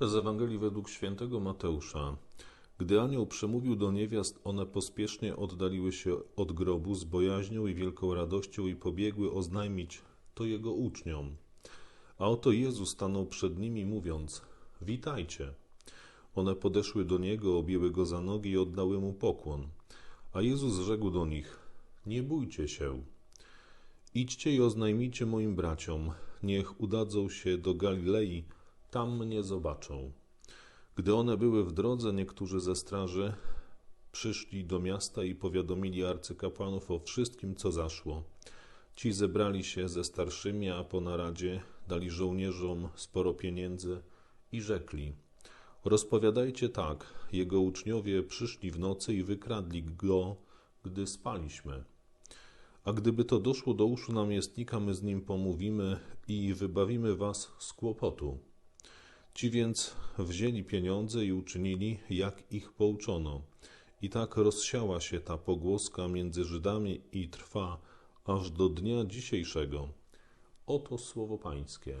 Z Ewangelii według świętego Mateusza. Gdy anioł przemówił do niewiast, one pospiesznie oddaliły się od grobu z bojaźnią i wielką radością i pobiegły oznajmić to jego uczniom. A oto Jezus stanął przed nimi, mówiąc: Witajcie. One podeszły do niego, objęły go za nogi i oddały mu pokłon. A Jezus rzekł do nich: Nie bójcie się. Idźcie i oznajmijcie moim braciom, niech udadzą się do Galilei, tam mnie zobaczą. Gdy one były w drodze, niektórzy ze straży przyszli do miasta i powiadomili arcykapłanów o wszystkim, co zaszło. Ci zebrali się ze starszymi, a po naradzie dali żołnierzom sporo pieniędzy i rzekli: Rozpowiadajcie tak: Jego uczniowie przyszli w nocy i wykradli go, gdy spaliśmy. A gdyby to doszło do uszu namiestnika, my z nim pomówimy i wybawimy was z kłopotu. Ci więc wzięli pieniądze i uczynili, jak ich pouczono. I tak rozsiała się ta pogłoska między Żydami i trwa aż do dnia dzisiejszego. Oto słowo Pańskie.